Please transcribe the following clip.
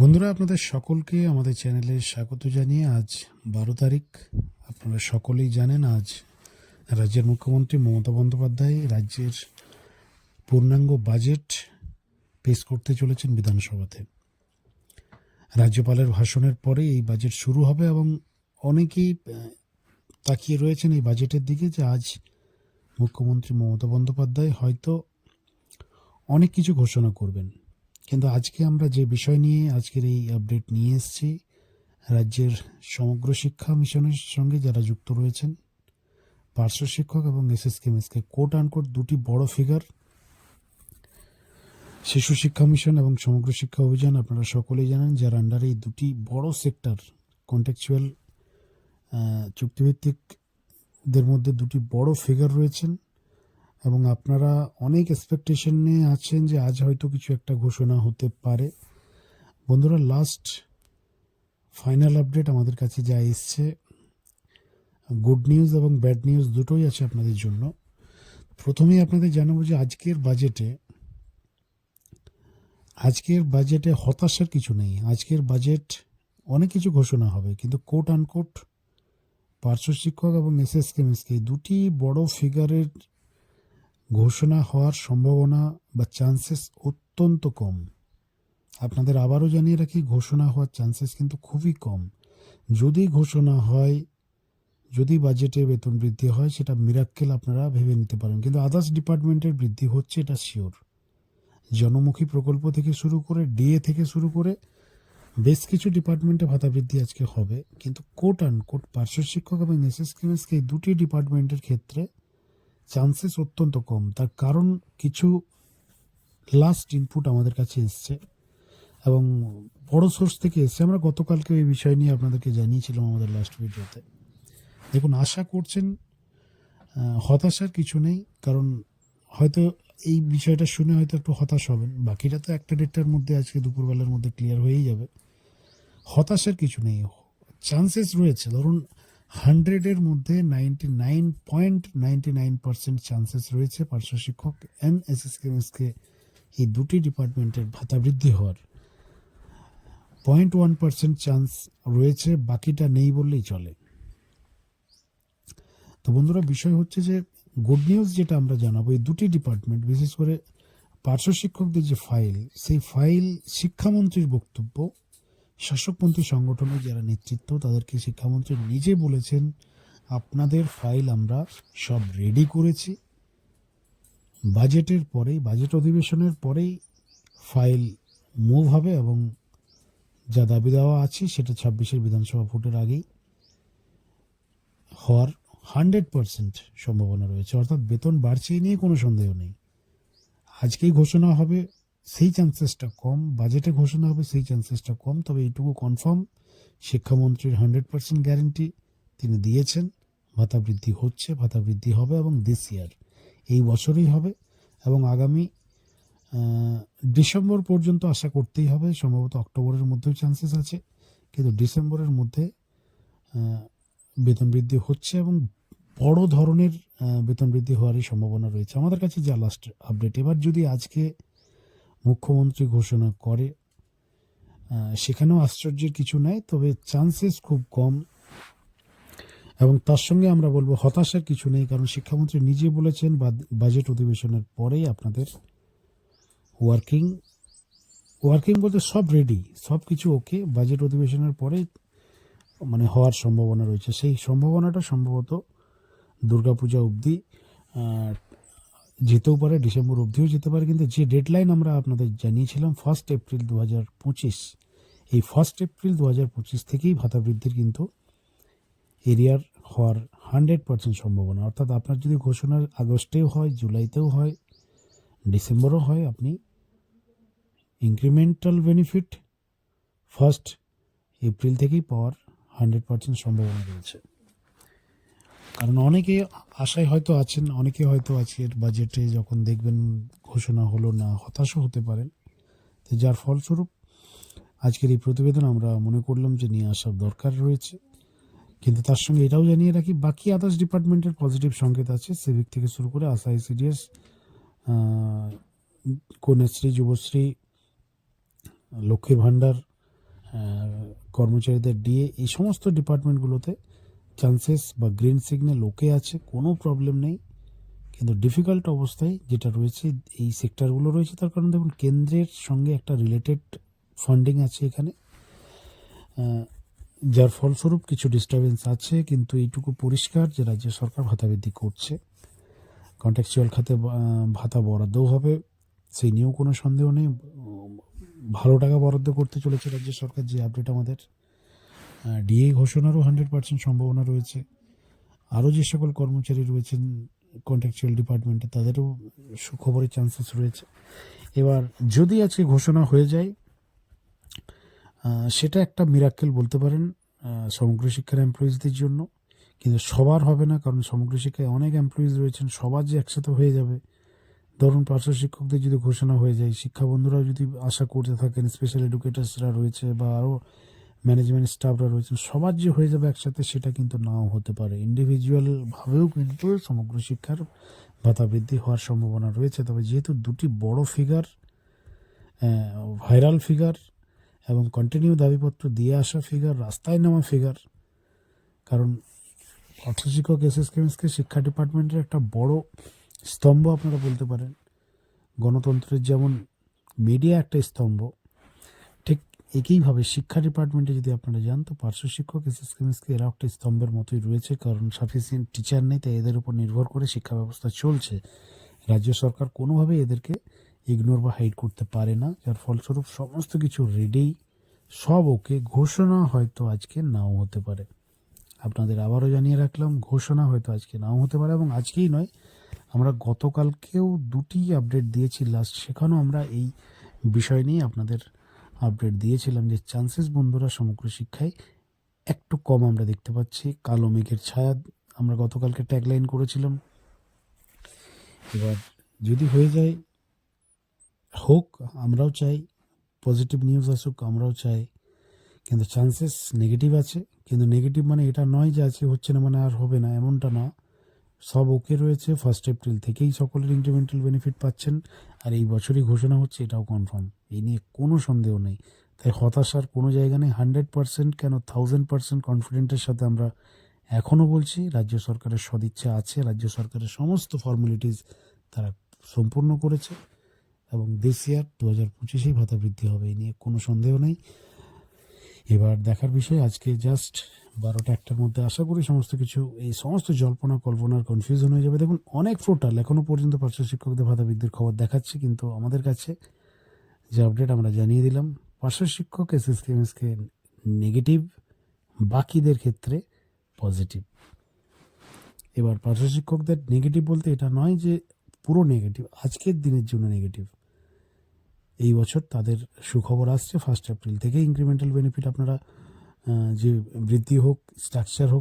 বন্ধুরা, আপনাদের সকলকে আমাদের চ্যানেলে স্বাগত জানিয়ে আজ বারো তারিখ। আপনারা সকলেই জানেন, আজ রাজ্যের মুখ্যমন্ত্রী মমতা বন্দ্যোপাধ্যায় রাজ্যের পূর্ণাঙ্গ বাজেট পেশ করতে চলেছেন বিধানসভাতে। রাজ্যপালের ভাষণের পরে এই বাজেট শুরু হবে এবং অনেকেই তাকিয়ে রয়েছেন এই বাজেটের দিকে যে আজ মুখ্যমন্ত্রী মমতা বন্দ্যোপাধ্যায় হয়তো অনেক কিছু ঘোষণা করবেন। কিন্তু আজকে আমরা যে বিষয় নিয়ে আজকের এই আপডেট নিয়ে এসেছি, রাজ্যের সমগ্র শিক্ষা মিশনের সঙ্গে যারা যুক্ত রয়েছেন, পার্শ্ব শিক্ষক এবং এস এস এসএসকে মিসকে কোট আনকোট দুটি বড় ফিগার শিশু শিক্ষা মিশন এবং সমগ্র শিক্ষা অভিযান আপনারা সকলেই জানেন, যার আন্ডারে এই দুটি বড় সেক্টর কন্টেকচুয়াল চুক্তিভিত্তিকদের মধ্যে দুটি বড় ফিগার রয়েছেন। এবং আপনারা অনেক এক্সপেকটেশন নিয়ে আছেন যে আজ হয়তো কিছু একটা ঘোষণা হতে পারে। বন্ধুরা লাস্ট ফাইনাল আপডেট আমাদের কাছে যা এসছে গুড নিউজ এবং ব্যাড নিউজ দুটোই আছে আপনাদের জন্য। প্রথমেই আপনাদের জানাব যে আজকের বাজেটে আজকের বাজেটে হতাশার কিছু নেই। আজকের বাজেট অনেক কিছু ঘোষণা হবে, কিন্তু কোট আনকোট পার্শ্ব শিক্ষক এবং এস এস কেমিসকে দুটি বড় ফিগারের ঘোষণা হওয়ার সম্ভাবনা বা চান্সেস অত্যন্ত কম। আপনাদের আবারও জানিয়ে রাখি, ঘোষণা হওয়ার চান্সেস কিন্তু খুবই কম। যদি ঘোষণা হয়, যদি বাজেটে বেতন বৃদ্ধি হয়, সেটা মিরাক্কেল আপনারা ভেবে নিতে পারেন। কিন্তু আদার্স ডিপার্টমেন্টের বৃদ্ধি হচ্ছে, এটা শিওর জনমুখী প্রকল্প থেকে শুরু করে ডিএ থেকে শুরু করে, বেশ কিছু ডিপার্টমেন্টে ভাতা বৃদ্ধি আজকে হবে। কিন্তু কোট অ্যান্ড কোট পার্শ্ব শিক্ষক এবং এসএস এই দুটি ডিপার্টমেন্টের ক্ষেত্রে চান্সেস অত্যন্ত কম। তার কারণ কিছু লাস্ট ইনপুট আমাদের কাছে এসছে এবং বড় সোর্স থেকে এসছে। আমরা গতকালকে এই বিষয় নিয়ে আপনাদেরকে জানিয়েছিলাম আমাদের লাস্ট ভিডিওতে দেখুন, আশা করছেন হতাশার কিছু নেই, কারণ হয়তো এই বিষয়টা শুনে হয়তো একটু হতাশ হবেন। বাকিটা তো একটা দেড়টার মধ্যে আজকে দুপুরবেলার মধ্যে ক্লিয়ার হয়েই যাবে। হতাশার কিছু নেই। চান্সেস রয়েছে। ধরুন হান্ড্রেডের মধ্যে ninety nine point ninety nine percent chances রয়েছে পার্শ্ব শিক্ষক অ্যান্ড কেমিসকে এই দুটি ডিপার্টমেন্টের ভাতা বৃদ্ধি হওয়ার। পয়েন্ট ওয়ান পার্সেন্ট চান্স রয়েছে, বাকিটা নেই বললেই চলে। তো বন্ধুরা, বিষয় হচ্ছে যে গুড নিউজ যেটা আমরা জানাব, এই দুটি ডিপার্টমেন্ট বিশেষ করে পার্শ্ব শিক্ষকদের যে ফাইল সেই ফাইল শিক্ষামন্ত্রীর বক্তব্য শাসকপন্থী সংগঠনের যারা নেতৃত্ব, তাদেরকে শিক্ষামন্ত্রী নিজে বলেছেন, আপনাদের ফাইল আমরা সব রেডি করেছি। বাজেটের পরেই বাজেট অধিবেশনের পরেই ফাইল মুভ হবে এবং যা দাবি দেওয়া আছে, সেটা ছাব্বিশের বিধানসভা ভোটের আগেই হওয়ার হান্ড্রেড পার্সেন্ট সম্ভাবনা রয়েছে। অর্থাৎ বেতন বাড়ছে নিয়ে কোনো সন্দেহ নেই। আজকেই ঘোষণা হবে সেই চান্সেসটা কম বাজেটে ঘোষণা হবে, সেই চান্সেসটা কম। তবে এইটুকু কনফার্ম শিক্ষামন্ত্রীর হান্ড্রেড পার্সেন্ট গ্যারেন্টি তিনি দিয়েছেন। ভাতা বৃদ্ধি হচ্ছে, ভাতা বৃদ্ধি হবে এবং দিস ইয়ার এই বছরই হবে এবং আগামী ডিসেম্বর পর্যন্ত আশা করতেই হবে। সম্ভবত অক্টোবরের মধ্যেও চান্সেস আছে, কিন্তু ডিসেম্বরের মধ্যে বেতন বৃদ্ধি হচ্ছে এবং বড় ধরনের বেতন বৃদ্ধি হওয়ারই সম্ভাবনা রয়েছে। আমাদের কাছে যা লাস্ট আপডেট এবার যদি আজকে মুখ্যমন্ত্রী ঘোষণা করে। সেখানেও আশ্চর্যের কিছু নাই, তবে চান্সেস খুব কম। এবং তার সঙ্গে আমরা বলব হতাশার কিছু নেই, কারণ শিক্ষামন্ত্রী নিজে বলেছেন বাজেট অধিবেশনের পরেই আপনাদের ওয়ার্কিং ওয়ার্কিং বলতে সব রেডি সব কিছু ওকে বাজেট অধিবেশনের পরেই মানে হওয়ার সম্ভাবনা রয়েছে। সেই সম্ভাবনাটা সম্ভবত দুর্গাপূজা অবধি যেতেও পারে, ডিসেম্বর অবধিও যেতে পারে, কিন্তু যে ডেডলাইন আমরা আপনাদের জানিয়েছিলাম ফার্স্ট এপ্রিল দু হাজার পঁচিশ, এই ফার্স্ট এপ্রিল দু হাজার পঁচিশ থেকেই ভাতা বৃদ্ধির কিন্তু এরিয়ার হওয়ার হান্ড্রেড পার্সেন্ট সম্ভাবনা। অর্থাৎ আপনার যদি ঘোষণা আগস্টেও হয়, জুলাইতেও হয়, ডিসেম্বরও হয়, আপনি ইনক্রিমেন্টাল বেনিফিট ফার্স্ট এপ্রিল থেকেই পাওয়ার হান্ড্রেড পার্সেন্ট সম্ভাবনা রয়েছে। কারণ অনেকে আশায় হয়তো আছেন, অনেকে হয়তো আজকের বাজেটে যখন দেখবেন ঘোষণা হলো না, হতাশও হতে পারেন। তো যার ফলস্বরূপ আজকের এই প্রতিবেদন আমরা মনে করলাম যে নিয়ে আসার দরকার রয়েছে। কিন্তু তার সঙ্গে এটাও জানিয়ে রাখি, বাকি আদার্স ডিপার্টমেন্টের পজিটিভ সংকেত আছে। সিভিক থেকে শুরু করে আশা সিডিএস কন্যাশ্রী, যুবশ্রী, লক্ষ্মীর ভাণ্ডার কর্মচারীদের ডিএ এই সমস্ত ডিপার্টমেন্টগুলোতে চান্সেস বা গ্রিন সিগন্যাল ওকে আছে, কোনো প্রবলেম নেই। কিন্তু ডিফিকাল্ট অবস্থায় যেটা রয়েছে, এই সেক্টরগুলো রয়েছে, তার কারণ দেখুন, কেন্দ্রের সঙ্গে একটা রিলেটেড ফান্ডিং আছে এখানে। যার ফলস্বরূপ কিছু ডিস্টারবেন্স আছে, কিন্তু এইটুকু পরিষ্কার যে রাজ্য সরকার ভাতা বৃদ্ধি করছে। কন্ট্রাকচুয়াল খাতে ভাতা বরাদ্দও হবে, সেই নিয়েও কোনো সন্দেহ নেই। ভালো টাকা বরাদ্দ করতে চলেছে রাজ্য সরকার, যে আপডেট আমাদের। ডিএ ঘোষণারও হান্ড্রেড পার্সেন্ট সম্ভাবনা রয়েছে। আরও যে সকল কর্মচারী রয়েছেন কন্ট্রাকচুয়াল ডিপার্টমেন্টে তাদেরও সুখবরের চান্সেস রয়েছে। এবার যদি আজকে ঘোষণা হয়ে যায় সেটা একটা মিরাক্কেল বলতে পারেন সমগ্র শিক্ষার এমপ্লয়িজদের জন্য। কিন্তু সবার হবে না, কারণ সমগ্র শিক্ষায় অনেক এমপ্লয়িজ রয়েছেন, সবার যে একসাথে হয়ে যাবে। ধরুন পার্শ্ব শিক্ষকদের যদি ঘোষণা হয়ে যায়, শিক্ষা বন্ধুরা যদি আশা করতে থাকেন স্পেশাল এডুকেটার্সরা রয়েছে বা আরও ম্যানেজমেন্ট স্টাফরা রয়েছেন সবার যে হয়ে যাবে একসাথে সেটা কিন্তু নাও হতে পারে। ইন্ডিভিজুয়ালভাবেও কিন্তু সমগ্র শিক্ষার ভাতা বৃদ্ধি হওয়ার সম্ভাবনা রয়েছে। তবে যেহেতু দুটি বড় ফিগার ভাইরাল ফিগার এবং কন্টিনিউ দাবিপত্র দিয়ে আসা ফিগার রাস্তায় নামা ফিগার কারণ অর্থ শিক্ষক এস এস কেমিস্ট্রি শিক্ষা ডিপার্টমেন্টের একটা বড় স্তম্ভ আপনারা বলতে পারেন। গণতন্ত্রের যেমন মিডিয়া একটা স্তম্ভ একইভাবে শিক্ষা ডিপার্টমেন্টে যদি আপনারা যান, তো পার্শ্ব শিক্ষক এস এস কেমিস্ট্রি এরা একটা স্তম্ভের মতোই রয়েছে, কারণ সাফিসিয়েন্ট টিচার নেই, তাই এদের উপর নির্ভর করে শিক্ষা ব্যবস্থা চলছে। রাজ্য সরকার কোনোভাবেই এদেরকে ইগনোর বা হাইড করতে পারে না, যার ফলস্বরূপ সমস্ত কিছু রেডি সব ওকে ঘোষণা হয়তো আজকে নাও হতে পারে। আপনাদের আবারও জানিয়ে রাখলাম, ঘোষণা হয়তো আজকে নাও হতে পারে, এবং আজকেই নয়, আমরা গতকালকেও দুটি আপডেট দিয়েছি লাস্ট সেখানেও আমরা এই বিষয় নিয়ে আপনাদের আপডেট দিয়েছিলাম যে চান্সেস বন্ধুরা সমগ্র শিক্ষায় একটু কম আমরা দেখতে পাচ্ছি। কালো মেঘের ছায়া আমরা গতকালকে ট্যাগলাইন করেছিলাম। এবার যদি হয়ে যায়, হোক, আমরাও চাই পজিটিভ নিউজ আসুক, আমরাও চাই। কিন্তু চান্সেস নেগেটিভ আছে। কিন্তু নেগেটিভ মানে এটা নয় যে আজকে হচ্ছে না মানে আর হবে না, এমনটা না। সব ওকে রয়েছে। ফার্স্ট এপ্রিল থেকেই সকলের ইনক্রিমেন্টাল বেনিফিট পাচ্ছেন। আর এই বছরই ঘোষণা হচ্ছে, এটাও কনফার্ম এই নিয়ে কোনো সন্দেহ নেই। তাই হতাশার কোনো জায়গা নেই। হান্ড্রেড পার্সেন্ট কেন থাউজেন্ড পার্সেন্ট কনফিডেন্টের সাথে আমরা এখনও বলছি, রাজ্য সরকারের সদিচ্ছা আছে, রাজ্য সরকারের সমস্ত ফর্মালিটিস তারা সম্পূর্ণ করেছে এবং দিস ইয়ার দু হাজার পঁচিশেই ভাতা বৃদ্ধি হবে এই নিয়ে কোনো সন্দেহ নেই। এবার দেখার বিষয়, আজকে জাস্ট বারোটা একটার মধ্যে আশা করি সমস্ত কিছু, এই সমস্ত জল্পনা কল্পনার কনফিউশন হয়ে যাবে। দেখুন, অনেক পোর্টাল এখনও পর্যন্ত পার্শ্ব শিক্ষকদের ভাতা বৃদ্ধির খবর দেখাচ্ছে, কিন্তু আমাদের কাছে যে আপডেট আমরা জানিয়ে দিলাম, পার্শ্ব শিক্ষক কেমএসকে নেগেটিভ বাকিদের ক্ষেত্রে পজিটিভ এবার পার্শ্ব শিক্ষকদের নেগেটিভ বলতে এটা নয় যে পুরো নেগেটিভ আজকের দিনের জন্য নেগেটিভ এই বছর তাদের সুখবর আসছে ফার্স্ট এপ্রিল থেকে ইনক্রিমেন্টাল বেনিফিট আপনারা যে বৃদ্ধি হোক স্ট্রাকচার হোক